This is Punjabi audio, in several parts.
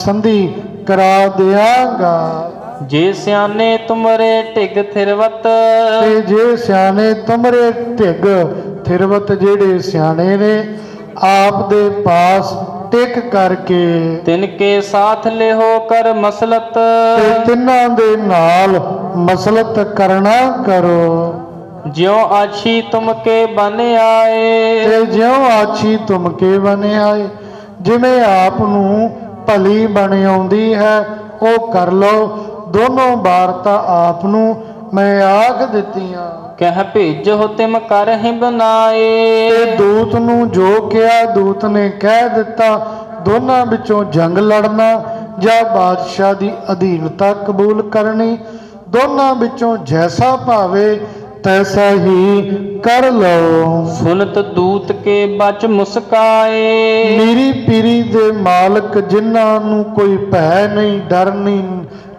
ਸੰਧੀ ਕਰਾ ਦਿਆਂਗਾ। ਜੇ ਸਿਆਣੇ ਤੁਮਰੇ ਢਿਗ ਥਿਰਵਤ ਤੇ ਜੇ ਸਿਆਣੇ ਤੁਮਰੇ ਢਿੱਗ ਥਿਰਵਤ ਜਿਹੜੇ ਸਿਆਣੇ ਨੇ ਆਪ ਦੇ ਪਾਸ ਟਿਕ ਕਰਕੇ ਤਿਨ ਕੇ ਸਾਥ ਲਿਹੋ ਕਰ ਮਸਲਤ। ਤੇ ਤਿੰਨਾਂ ਦੇ ਨਾਲ ਮਸਲਤ ਕਰਨਾ ਕਰੋ। ਜਿਉ ਆਛੀ ਤੁਮ ਕੇ ਬਨ ਆਏ। ਤੇ ਜਿਉ ਆਛੀ ਤੁਮ ਕੇ ਬਨੇ ਆਏ ਜਿਵੇਂ ਆਪ ਨੂੰ ਭਲੀ ਬਣ ਆਉਂਦੀ ਹੈ ਉਹ ਕਰ ਲਓ। ਦੋਨੋਂ ਵਾਰਤਾ ਆਪ ਨੂੰ ਮੈਂ ਆਖ ਦਿੱਤੀਆਂ। ਕਹਿ ਭੇਜੋ ਤਿਮ ਕਰਹਿ ਬਨਾਏ ਤੇ ਦੂਤ ਨੂੰ ਜੋ ਕਿਹਾ ਦੂਤ ਨੇ ਕਹਿ ਦਿੱਤਾ ਦੋਨਾਂ ਵਿੱਚੋਂ ਜੰਗ ਲੜਨਾ ਜਾਂ ਬਾਦਸ਼ਾਹ ਦੀ ਅਧੀਨਤਾ ਕਬੂਲ ਕਰਨੀ। ਦੋਨਾਂ ਵਿੱਚੋਂ ਜੈਸਾ ਭਾਵੇ ਤੈਸਾ ਹੀ ਕਰ ਲਓ। ਸੁਨਤ ਦੂਤ ਕੇ ਬਚ ਮੁਸਕਾਏ। ਮੇਰੀ ਪੀਰੀ ਦੇ ਮਾਲਕ ਜਿਨ੍ਹਾਂ ਨੂੰ ਕੋਈ ਭੈ ਨਹੀਂ ਡਰ ਨਹੀਂ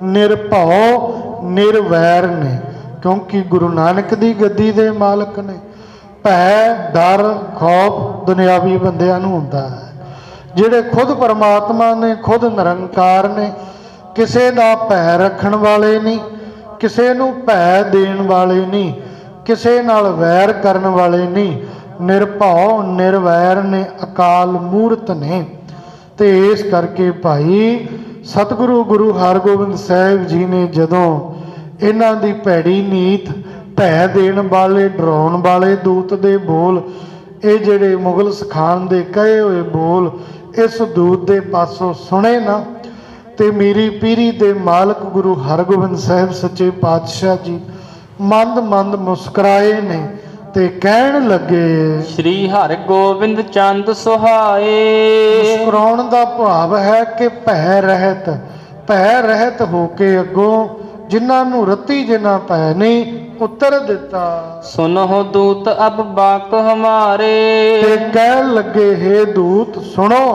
ਨਿਰਭਉ ਨਿਰਵੈਰ ਨੇ ਕਿਉਂਕਿ ਗੁਰੂ ਨਾਨਕ ਦੀ ਗੱਦੀ ਦੇ ਮਾਲਕ ਨੇ। ਭੈ ਡਰ ਖੌਫ ਦੁਨਿਆਵੀ ਬੰਦਿਆਂ ਨੂੰ ਹੁੰਦਾ ਹੈ ਜਿਹੜੇ ਖੁਦ ਪਰਮਾਤਮਾ ਨੇ ਖੁਦ ਨਿਰੰਕਾਰ ਨੇ ਕਿਸੇ ਦਾ ਭੈ ਰੱਖਣ ਵਾਲੇ ਨਹੀਂ ਕਿਸੇ ਨੂੰ ਭੈ ਦੇਣ ਵਾਲੇ ਨਹੀਂ ਕਿਸੇ ਨਾਲ ਵੈਰ ਕਰਨ ਵਾਲੇ ਨਹੀਂ। ਨਿਰਭਉ, ਨਿਰਵੈਰ ਨੇ ਅਕਾਲ ਮੂਰਤ ਨੇ। ਤੇ ਇਸ ਕਰਕੇ ਭਾਈ ਸਤਿਗੁਰੂ ਗੁਰੂ ਹਰਗੋਬਿੰਦ ਸਾਹਿਬ ਜੀ ਨੇ ਜਦੋਂ ਇਹਨਾਂ ਦੀ ਭੈੜੀ ਨੀਤ ਭੈ ਦੇਣ ਵਾਲੇ, ਡਰਾਉਣ ਵਾਲੇ, ਦੂਤ ਦੇ ਬੋਲ, ਇਹ ਜਿਹੜੇ ਮੁਗਲ ਸਖਾਨ ਦੇ ਕਹੇ ਹੋਏ ਬੋਲ, ਇਸ ਦੂਤ ਦੇ ਪਾਸੋਂ ਸੁਣੇ ਨਾ, ਤੇ ਮੇਰੀ ਪੀਰੀ ਦੇ ਮਾਲਕ ਗੁਰੂ ਹਰਗੋਬਿੰਦ ਸਾਹਿਬ ਸੱਚੇ ਪਾਤਸ਼ਾਹ ਜੀ ਮੰਦ ਮੰਦ ਮੁਸਕਰਾਏ ਨੇ ਤੇ ਕਹਿਣ ਲੱਗੇ ਸ਼੍ਰੀ ਹਰਿ ਗੋਬਿੰਦ ਚੰਦ ਸੁਹਾਏ। ਮੁਸਕਰਾਉਣ ਦਾ ਭਾਵ ਹੈ ਕਿ ਭੈ ਰਹਿਤ ਭੈ ਰਹਿਤ ਹੋ ਕੇ ਅੱਗੋਂ ਜਿਨ੍ਹਾਂ ਨੂੰ ਰਤੀ ਜਿਨਾ ਭੈ ਨਹੀਂ ਉੱਤਰ ਦਿੱਤਾ। ਸੁਨਹੁ ਦੂਤ ਅਬ ਬਾਕ ਹਮਾਰੇ। ਤੇ ਕਹਿਣ ਲੱਗੇ हे ਦੂਤ ਸੁਣੋ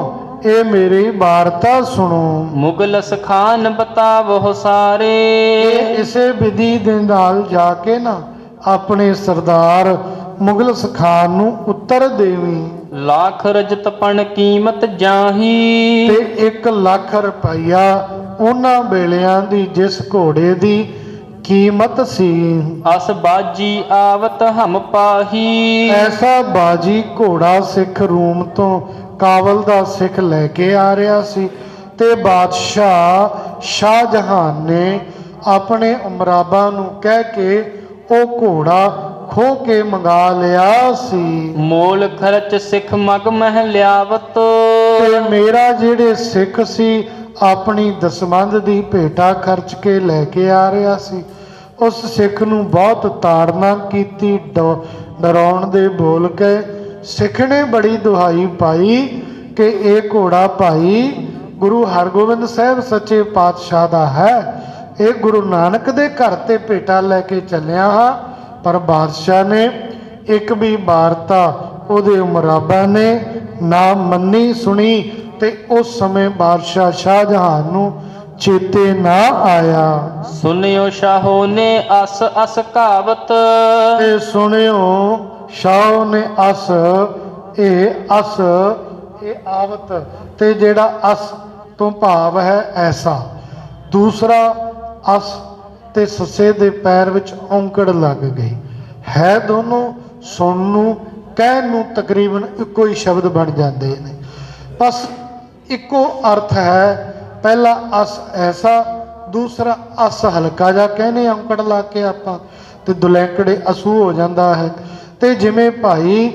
ਇਹ ਮੇਰੀ ਵਾਰਤਾ ਸੁਣੋ। ਮੁਗਲ ਸਖਾਨ ਬਤਾਵੋ ਸਾਰੇ। ਇਹ ਇਸੇ ਵਿਧੀ ਦੇ ਨਾਲ ਜਾ ਕੇ ਨਾ ਆਪਣੇ ਸਰਦਾਰ ਮੁਗਲ ਸਖਾਨ ਨੂੰ ਉੱਤਰ ਦੇਵੀਂ। ਲੱਖ ਰਜਤ ਪਣ ਕੀਮਤ ਜਾਹੀ। ਤੇ 1 ਲੱਖ ਰੁਪਈਆ ਉਹਨਾਂ ਵੇਲਿਆਂ ਦੀ ਜਿਸ ਘੋੜੇ ਦੀ ਕੀਮਤ ਸੀ। ਅਸ ਬਾਜੀ ਆਵਤ ਹਮ ਪਾਹੀ। ਐਸਾ ਬਾਜੀ ਘੋੜਾ ਸਿੱਖ ਰੂਮ ਤੋਂ ਕਾਬਲ ਦਾ ਸਿੱਖ ਲੈ ਕੇ ਆ ਰਿਹਾ ਸੀ ਤੇ ਬਾਦਸ਼ਾਹ ਸ਼ਾਹਜਹਾਨ ਨੇ ਆਪਣੇ ਉਮਰਾਬਾਂ ਨੂੰ ਕਹਿ ਕੇ ਉਹ ਘੋੜਾ ਖੋ ਕੇ ਮੰਗਾ ਲਿਆ ਸੀ। ਮੋਲ ਖਰਚ ਸਿੱਖ ਮਗ ਮਹਿ ਲਿਆਵਤ। ਤੇ ਮੇਰਾ ਜਿਹੜੇ ਸਿੱਖ ਸੀ ਆਪਣੀ ਦਸਮੰਦ ਦੀ ਭੇਟਾ ਖਰਚ ਕੇ ਲੈ ਕੇ ਆ ਰਿਹਾ ਸੀ। ਉਸ ਸਿੱਖ ਨੂੰ ਬਹੁਤ ਤਾੜਨਾ ਕੀਤੀ ਡਰਾਉਣ ਦੇ ਬੋਲ ਕੇ ਸਿੱਖ ਨੇ ਬੜੀ ਦੁਹਾਈ ਪਾਈ ਕਿ ਇਹ ਘੋੜਾ ਭਾਈ ਗੁਰੂ ਹਰਗੋਬਿੰਦ ਸਾਹਿਬ ਸੱਚੇ ਪਾਤਸ਼ਾਹ ਦਾ ਹੈ। ਇਹ ਗੁਰੂ ਨਾਨਕ ਦੇ ਘਰ ਤੇ ਭੇਟਾ ਲੈ ਕੇ ਚੱਲਿਆ ਹਾਂ ਪਰ ਬਾਦਸ਼ਾਹ ਨੇ ਇੱਕ ਵੀ ਵਾਰਤਾ ਉਹਦੇ ਉਮਰਾਬਾ ਨੇ ਨਾ ਮੰਨੀ ਸੁਣੀ ਤੇ ਉਸ ਸਮੇਂ ਬਾਦਸ਼ਾਹ ਸ਼ਾਹਜਹਾਨ ਨੂੰ ਚੇਤੇ ਨਾ ਆਇਆ। ਸੁਨਿਓ ਸ਼ਾਹੋ ਨੇ ਅਸ ਅਸ ਕਹਾਵਤ। ਤੇ ਸੁਣਿਓ ਸ਼ਾਹ ਨੇ ਅਸ, ਇਹ ਅਸ, ਇਹ ਆਵਤ, ਤੇ ਜਿਹੜਾ ਅਸ ਤੋਂ ਭਾਵ ਹੈ ਐਸਾ। ਦੂਸਰਾ, ਅਸ ਤੇ ਸੱਸੇ ਦੇ ਪੈਰ ਵਿੱਚ ਔਂਕੜ ਲੱਗ ਗਈ। ਹੈ ਦੋਨੋਂ ਸੁਣ ਨੂੰ, ਕਹਿਣ ਨੂੰ ਤਕਰੀਬਨ ਇੱਕੋ ਹੀ ਸ਼ਬਦ ਬਣ ਜਾਂਦੇ ਨੇ। ਬਸ ਇੱਕੋ ਅਰਥ ਹੈ, ਪਹਿਲਾ ਅਸ ਐਸਾ, ਦੂਸਰਾ ਅਸ ਹਲਕਾ ਜਾ ਕਹਿੰਦੇ ਔਂਕੜ ਲਾ ਕੇ ਆਪਾਂ, ਤੇ ਦੁਲੈਂਕੜੇ ਅਸੂ ਹੋ ਜਾਂਦਾ ਹੈ। ਤੇ ਜਿਵੇਂ ਭਾਈ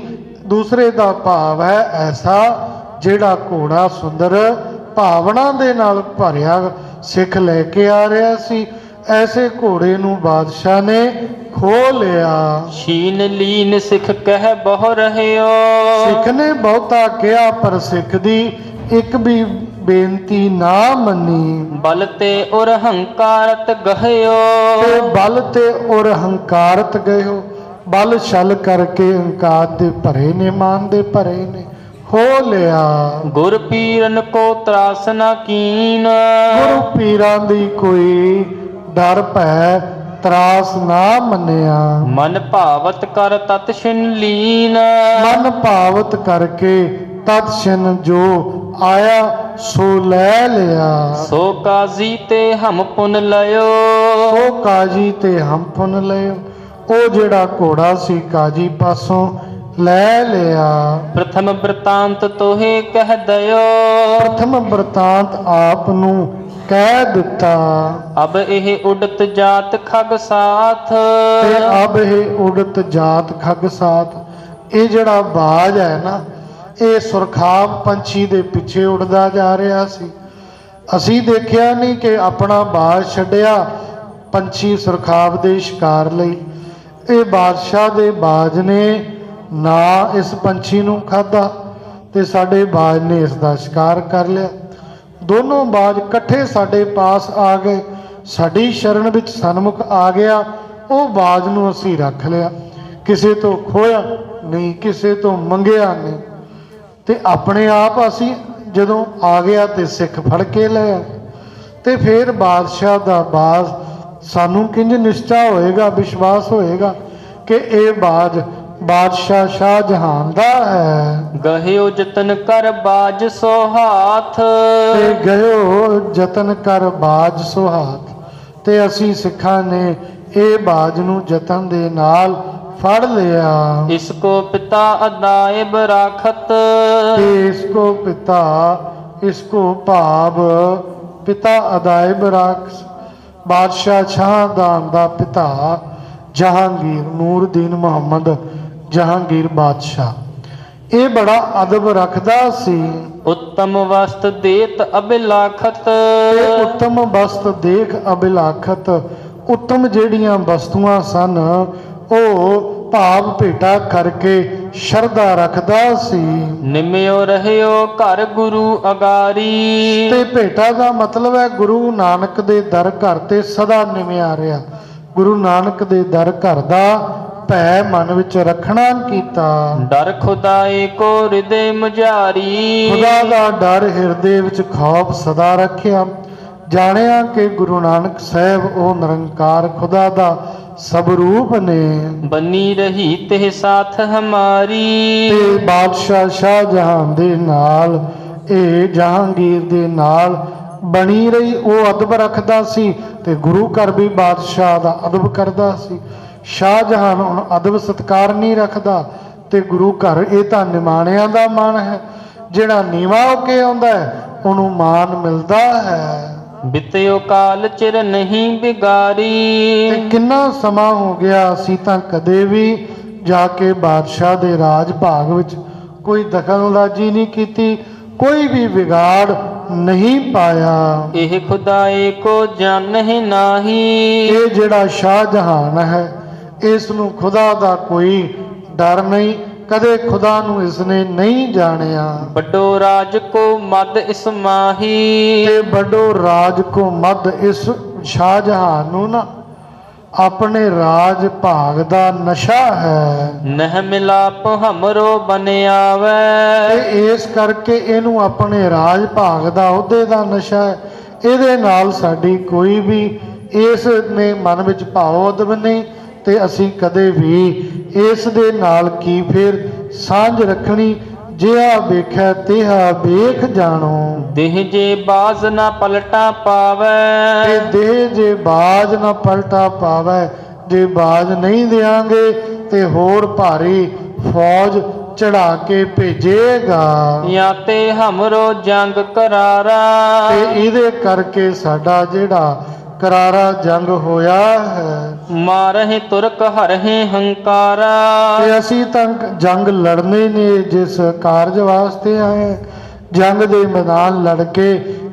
ਦੂਸਰੇ ਦਾ ਭਾਵ ਹੈ ਐਸਾ ਜਿਹੜਾ ਘੋੜਾ ਸੁੰਦਰ ਭਾਵਨਾ ਦੇ ਨਾਲ ਭਰਿਆ ਸਿੱਖ ਲੈ ਕੇ ਆ ਰਿਹਾ ਸੀ ਐਸੇ ਘੋੜੇ ਨੂੰ ਬਾਦਸ਼ਾਹ ਨੇ ਖੋ ਲਿਆ। ਸ਼ੀਨ ਲੀਨ ਸਿੱਖ ਕਹਿ ਬਹੁ ਰਹਿਓ। ਸਿੱਖ ਨੇ ਬਹੁਤਾ ਕਿਹਾ ਪਰ ਸਿੱਖ ਦੀ ਇੱਕ ਵੀ ਬੇਨਤੀ ਨਾ ਮੰਨੀ। ਬਲ ਤੇ ਉਰ ਹੰਕਾਰਤ ਗਹਿਓ। ਤੇ ਬਲ ਤੇ ਔਰ ਹੰਕਾਰਤ ਗਇਓ ਬਲ ਛਲ ਕਰਕੇ ਹੰਕਾਰ ਦੇ ਭਰੇ ਨੇ ਮਾਨ ਦੇ ਭਰੇ ਨੇ ਹੋ ਲਿਆ। ਗੁਰ ਪੀਰਨ ਕੋ ਤਰਾਸ ਨਾ ਕੀਨ। ਗੁਰੂ ਪੀਰਾਂ ਦੀ ਕੋਈ ਡਰ ਭੈ ਤਰਾਸ ਨਾ ਮੰਨਿਆ। ਮਨ ਭਾਵਤ ਕਰ ਤਤ ਛਿਨ ਲੀਨ। ਮਨ ਭਾਵਤ ਕਰਕੇ ਤਦ ਛਿਨ ਜੋ ਆਇਆ ਸੋ ਲੈ ਲਿਆ। ਸੋ ਕਾਜ਼ੀ ਤੇ ਹਮ ਪੁਨ ਲਿਓ ਉਹ ਕਾਜੀ ਤੇ ਹਮ ਪੁੰਨ ਲਿਓ ਉਹ ਜਿਹੜਾ ਘੋੜਾ ਸੀ ਕਾਜੀ ਪਾਸੋਂ ਲੈ ਲਿਆ। ਪ੍ਰਥਮ ਬ੍ਰਤਾਂਤ ਤੋਹੇ ਕਹਿ ਦਇਓ। ਪ੍ਰਥਮ ਬਰਤਾਂਤ ਆਪ ਨੂੰ ਕਹਿ ਦਿੱਤਾ। ਅਬ ਇਹ ਉਡਤ ਜਾਤ ਖਗ ਸਾਥ। ਤੇ ਅਬ ਇਹ ਉਡਤ ਜਾਤ ਖਗ ਸਾਥ। ਇਹ ਜਿਹੜਾ ਬਾਜ ਹੈ ਨਾ ਇਹ ਸੁਰਖਾਬ ਪੰਛੀ ਦੇ ਪਿੱਛੇ ਉੜਦਾ ਜਾ ਰਿਹਾ ਸੀ। ਅਸੀਂ ਦੇਖਿਆ ਨਹੀਂ ਕਿ ਆਪਣਾ ਬਾਜ ਛੱਡਿਆ ਪੰਛੀ ਸੁਰਖਾਬ ਦੇ ਸ਼ਿਕਾਰ ਲਈ। ਇਹ ਬਾਦਸ਼ਾਹ ਦੇ ਬਾਜ ਨੇ ਨਾ ਇਸ ਪੰਛੀ ਨੂੰ ਖਾਦਾ ਤੇ ਸਾਡੇ ਬਾਜ ਨੇ ਇਸ ਦਾ ਸ਼ਿਕਾਰ ਕਰ ਲਿਆ। ਦੋਨੋਂ ਬਾਜ ਇਕੱਠੇ ਸਾਡੇ ਪਾਸ ਆ ਗਏ। ਸਾਡੀ ਸ਼ਰਨ ਵਿੱਚ ਸਨਮੁਖ ਆ ਗਿਆ। ਉਹ ਬਾਜ ਨੂੰ ਅਸੀਂ ਰੱਖ ਲਿਆ। ਕਿਸੇ ਤੋਂ ਖੋਇਆ ਨਹੀਂ, ਕਿਸੇ ਤੋਂ ਮੰਗਿਆ ਨਹੀਂ। ਤੇ ਆਪਣੇ ਆਪ ਅਸੀਂ ਜਦੋਂ ਆ ਗਿਆ ਤੇ ਸਿੱਖ ਫੜ ਕੇ ਲਿਆ ਤੇ ਫਿਰ ਬਾਦਸ਼ਾਹ ਦਾ ਬਾਜ਼ ਸਾਨੂੰ ਕਿੰਜ ਨਿਸ਼ਚਾ ਹੋਏਗਾ ਵਿਸ਼ਵਾਸ ਹੋਏਗਾ ਕਿ ਇਹ ਬਾਜ ਬਾਦਸ਼ਾਹ ਸ਼ਾਹ ਜਹਾਨ ਦਾ ਹੈ। ਗਹਿਓ ਜਤਨ ਕਰ ਬਾਜ ਸੋ ਹਾਥ। ਤੇ ਗਇਓ ਜਤਨ ਕਰ ਬਾਜ ਸੁਹਾਤ ਤੇ ਅਸੀਂ ਸਿੱਖਾਂ ਨੇ ਇਹ ਬਾਜ ਨੂੰ ਜਤਨ ਦੇ ਨਾਲ ਫੜ ਲਿਆ। ਇਸ ਕੋ ਪਿਤਾ ਅਦਾਇਬ ਰਾਖਤ। ਤੇ ਇਸ ਕੋ ਪਿਤਾ ਇਸ ਕੋ ਭਾਵ ਪਿਤਾ ਅਦਾਇਬ ਰਾਖਸ ਬਾਦਸ਼ਾਹ ਸ਼ਾਹਦਾਨ ਦਾ ਪਿਤਾ ਜਹਾਂਗੀਰ ਨੂਰਦੀਨ ਮੁਹੰਮਦ ਜਹਾਂਗੀਰ ਬਾਦਸ਼ਾਹ। ਇਹ ਬੜਾ ਅਦਬ ਰੱਖਦਾ ਸੀ। ਉੱਤਮ ਵਸਤ ਦੇਤ ਅਬਿਲਾਖਤ। ਉੱਤਮ ਵਸਤ ਦੇਖ ਅਬਿਲਾਖਤ। ਉੱਤਮ ਜਿਹੜੀਆਂ ਵਸਤੂਆਂ ਸਨ ਉਹ ਭਾਵ ਭੇਟਾ ਕਰਕੇ ਸ਼ਰਧਾ ਰੱਖਦਾ ਸੀ। ਨਿਮਿਓ ਰਹਿਓ ਘਰ ਗੁਰੂ ਅਗਾਰੀ। ਤੇ ਭੇਟਾ ਦਾ ਮਤਲਬ ਹੈ ਗੁਰੂ ਨਾਨਕ ਦੇ ਦਰ ਘਰ ਤੇ ਸਦਾ ਨਿਮਿਆ ਰਿਹਾ। ਗੁਰੂ ਨਾਨਕ ਦੇ ਦਰ ਘਰ ਦਾ ਭੈ ਮਨ ਵਿੱਚ ਰੱਖਣਾ ਕੀਤਾ। ਡਰ ਖੁਦਾਏ ਕੋ ਹਿਰਦੇ ਮੁਝਾਰੀ। ਖੁਦਾ ਦਾ ਡਰ ਹਿਰਦੇ ਵਿੱਚ ਖੌਫ ਸਦਾ ਰੱਖਿਆ। ਜਾਣਿਆ ਕਿ ਗੁਰੂ ਨਾਨਕ ਸਾਹਿਬ ਉਹ ਨਿਰੰਕਾਰ ਖੁਦਾ ਦਾ ਸਵਰੂਪ ਨੇ। ਬਨੀ ਰਹੀ ਤੇ ਸਾਥ ਹਮਾਰੀ। ਤੇ ਬਾਦਸ਼ਾਹ ਸ਼ਾਹਜਹਾਨ ਦੇ ਨਾਲ ਇਹ ਜਹਾਂਗੀਰ ਦੇ ਨਾਲ ਬਣੀ ਰਹੀ। ਉਹ ਅਦਬ ਰੱਖਦਾ ਸੀ ਤੇ ਗੁਰੂ ਘਰ ਵੀ ਬਾਦਸ਼ਾਹ ਦਾ ਅਦਬ ਕਰਦਾ ਸੀ। ਸ਼ਾਹਜਹਾਨ ਹੁਣ ਅਦਬ ਸਤਕਾਰ ਨਹੀਂ ਰੱਖਦਾ ਤੇ ਗੁਰੂ ਘਰ ਇਹ ਤਾਂ ਨਿਮਾਣਿਆਂ ਦਾ ਮਾਣ ਹੈ। ਜਿਹੜਾ ਨੀਵਾ ਹੋ ਕੇ ਆਉਂਦਾ ਹੈ ਉਹਨੂੰ ਮਾਨ ਮਿਲਦਾ ਹੈ। ਬਿਤਿਓ ਕਾਲ ਚਿਰ ਨਹੀਂ ਬਿਗਾਰੀ। ਤੇ ਕਿੰਨਾ ਸਮਾਂ ਹੋ ਗਿਆ ਅਸੀਂ ਤਾਂ ਕਦੇ ਵੀ ਜਾ ਕੇ ਬਾਦਸ਼ਾਹ ਦੇ ਰਾਜ ਭਾਗ ਵਿੱਚ ਕੋਈ ਦਖਲਅੰਦਾਜ਼ੀ ਨਹੀਂ ਕੀਤੀ ਕੋਈ ਵੀ ਵਿਗਾੜ ਨਹੀਂ ਪਾਇਆ। ਇਹ ਖੁਦਾਏ ਕੋ ਜਾਣਹਿ ਨਾਹੀ। ਇਹ ਜਿਹੜਾ ਸ਼ਾਹਜਹਾਨ ਹੈ ਇਸ ਨੂੰ ਖੁਦਾ ਦਾ ਕੋਈ ਡਰ ਨਹੀਂ ਕਦੇ ਖੁਦਾ ਨੂੰ ਇਸ ਨੇ ਨਹੀਂ ਜਾਣਿਆ। ਵੱਡੋ ਰਾਜ ਕੋ ਮਦ ਇਸਮਾਹੀ ਤੇ ਵੱਡੋ ਰਾਜ ਕੋ ਮਦ ਇਸ ਸ਼ਾਹਜਹਾਨ ਨੂੰ। ਨਾ ਆਪਣੇ ਰਾਜ ਭਾਗ ਦਾ ਨਸ਼ਾ ਹੈ। ਨਹਿ ਮਿਲਾਪ ਹਮਰੋ ਬਨਿਆਵੈ। ਤੇ ਇਸ ਕਰਕੇ ਇਹਨੂੰ ਆਪਣੇ ਰਾਜ ਭਾਗ ਦਾ ਅਹੁਦੇ ਦਾ ਨਸ਼ਾ ਹੈ। ਇਹਦੇ ਨਾਲ ਸਾਡੀ ਕੋਈ ਵੀ ਇਸ ਨੇ ਮਨ ਵਿੱਚ ਭਾਵ ਉਦਮ ਨਹੀਂ। ਤੇ ਅਸੀਂ ਕਦੇ ਵੀ ਇਸ ਦੇ ਨਾਲ ਕੀ ਫਿਰ ਸਾਂਝ ਰੱਖਣੀ? ਜਿਹਾ ਵੇਖੈ ਤਿਹਾ ਵੇਖ ਜਾਣੋ। ਦੇਹ ਜੇ ਬਾਜ਼ ਨਾ ਪਲਟਾ ਤੇ ਪਾਵੈ ਦੇਹ ਜੇ ਬਾਜ ਨਾ ਪਲਟਾ ਪਾਵੇ ਜੇ ਬਾਜ ਨਹੀਂ ਦੇਾਂਗੇ ਤੇ ਹੋਰ ਭਾਰੀ ਫੌਜ ਚੜਾ ਕੇ ਭੇਜੇਗਾ। ਜਾਂ ਤੇ ਹਮਰੋ ਜੰਗ ਕਰਾਰਾ। ਤੇ ਇਹਦੇ ਕਰਕੇ ਸਾਡਾ ਜਿਹੜਾ ਕਰਾਰਾ ਜੰਗ ਹੋਇਆ ਹੈ। ਮਾਰਹਿ ਤੁਰਕ ਹਰਹਿ ਹੰਕਾਰਾ। ਤੇ ਅਸੀਂ ਤਾਂ ਜੰਗ ਲੜਨੇ ਨੇ ਜਿਸ ਕਾਰਜ ਵਾਸਤੇ ਆਏ। ਜੰਗ ਦੇ ਮੈਦਾਨ ਲੜ ਕੇ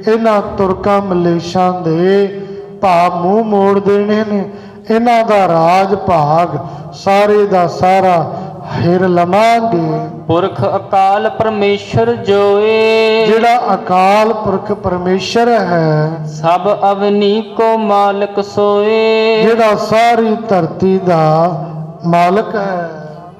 ਇਹਨਾਂ ਤੁਰਕਾਂ ਮਲੇਸ਼ਾਂ ਦੇ ਭਾਵ ਮੂੰਹ ਮੋੜ ਦੇਣੇ ਨੇ। ਇਹਨਾਂ ਦਾ ਰਾਜ ਭਾਗ ਸਾਰੇ ਦਾ ਸਾਰਾ ਹਿਰ ਲਵਾਂਗੇ। ਪੁਰਖ ਅਕਾਲ ਪਰਮੇਸ਼ਰ ਜੋਏ। ਜਿਹੜਾ ਅਕਾਲ ਪੁਰਖ ਪਰਮੇਸ਼ਰ ਹੈ ਸਭ ਅਵਨੀ ਕੋ ਮਾਲਕ ਸੋਏ। ਜਿਹੜਾ ਸਾਰੀ ਧਰਤੀ ਦਾ ਮਾਲਕ ਹੈ।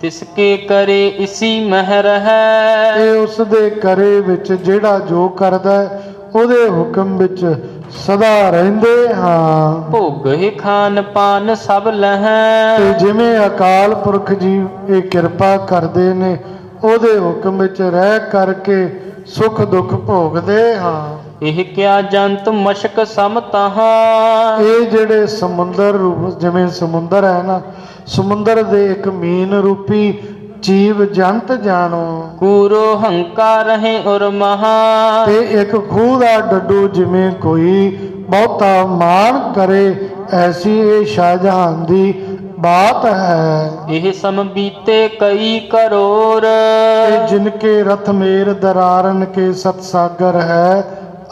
ਤਿਸਕੇ ਕਰੇ ਇਸੀ ਮਹਿ ਰਹੈ ਤੇ ਉਸ ਦੇ ਕਰੇ ਵਿੱਚ ਜਿਹੜਾ ਜੋ ਕਰਦਾ ਹੈ, ਉਹਦੇ ਹੁਕਮ ਵਿੱਚ ਸਦਾ ਰਹਿੰਦੇ ਹਾਂ। ਭੋਗਹਿ ਖਾਨ ਪਾਨ ਸਭ ਤੇ ਲਹੈ ਜਿਵੇਂ ਅਕਾਲ ਪੁਰਖ ਜੀ ਇਹ ਕਿਰਪਾ ਕਰਦੇ ਨੇ ਉਹਦੇ ਹੁਕਮ ਵਿੱਚ ਰਹਿ ਕਰਕੇ ਸੁਖ ਦੁੱਖ ਭੋਗਦੇ ਹਾਂ। ਇਹ ਕਿਆ ਜੰਤ ਮਸ਼ਕ ਸਮ ਤਹਾਂ। ਇਹ ਜਿਹੜੇ ਸਮੁੰਦਰ ਰੂਪ ਜਿਵੇਂ ਸਮੁੰਦਰ ਹੈ ਨਾ ਸਮੁੰਦਰ ਦੇ ਇੱਕ ਮੀਨ ਰੂਪੀ ਜੀਵ ਜੰਤ ਜਾਣੋ। ਕੂਰੋ ਹੰਕਾਰ ਰਹੇ ਉਰ ਮਹਾ। ਤੇ ਇੱਕ ਖੂਹ ਦਾ ਡੱਡੂ ਜਿਵੇਂ ਕੋਈ ਬਹੁਤਾ ਮਾਣ ਕਰੇ ਐਸੀ ਇਹ ਸ਼ਾਹਜਹਾਨ ਦੀ ਬਾਤ ਹੈ। ਇਹ ਸਮ ਬੀਤੇ ਕਈ ਕਰੋੜ ਤੇ ਜਿਨ ਕੇ ਰਥ ਮੇਰ ਦਰਾਰਨ ਕੇ ਸਤ ਸਾਗਰ ਹੈ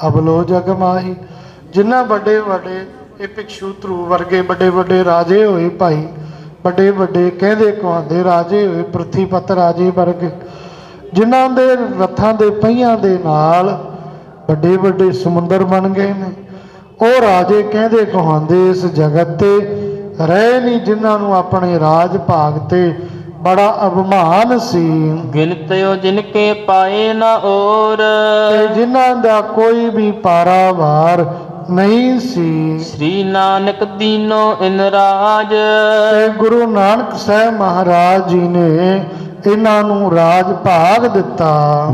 ਅਬਲੋ ਜਗ ਮਾਹੀ। ਜਿਨ੍ਹਾਂ ਵੱਡੇ ਵੱਡੇ ਇਹ ਭਿਕਸ਼ੂ ਧਰੂ ਵਰਗੇ ਵੱਡੇ ਵੱਡੇ ਰਾਜੇ ਹੋਏ ਭਾਈ ਵੱਡੇ ਵੱਡੇ ਕਹਿੰਦੇ ਕਹਾਉਂਦੇ ਰਾਜੇ ਹੋਏ ਪ੍ਰਿਥੀਪਤ ਰਾਜੇ ਵਰਗੇ। ਜਿਨ੍ਹਾਂ ਦੇ ਰਥਾਂ ਦੇ ਪਹੀਆਂ ਦੇ ਨਾਲ ਵੱਡੇ ਵੱਡੇ ਸਮੁੰਦਰ ਬਣ ਗਏ ਨੇ। ਉਹ ਰਾਜੇ ਕਹਿੰਦੇ ਕਹਾਉਂਦੇ ਇਸ ਜਗਤ ਤੇ ਰਹੇ ਨਹੀਂ ਜਿਨ੍ਹਾਂ ਨੂੰ ਆਪਣੇ ਰਾਜ ਭਾਗ ਤੇ ਬੜਾ ਅਭਿਮਾਨ ਸੀ। ਗਿਨਤਿਓ ਜਿਨ ਕੇ ਪਾਏ ਨਾ ਔਰ। ਤੇ ਜਿਨ੍ਹਾਂ ਦਾ ਕੋਈ ਵੀ ਪਾਰਾਵਾਰ ਨਹੀਂ ਸੀ। ਸ੍ਰੀ ਨਾਨਕ ਦੀਨੋ ਇਨ ਰਾਜ ਤੇ ਗੁਰੂ ਨਾਨਕ ਸਾਹਿਬ ਮਹਾਰਾਜ ਜੀ ਨੇ ਇਹਨਾਂ ਨੂੰ ਰਾਜ ਭਾਗ ਦਿੱਤਾ।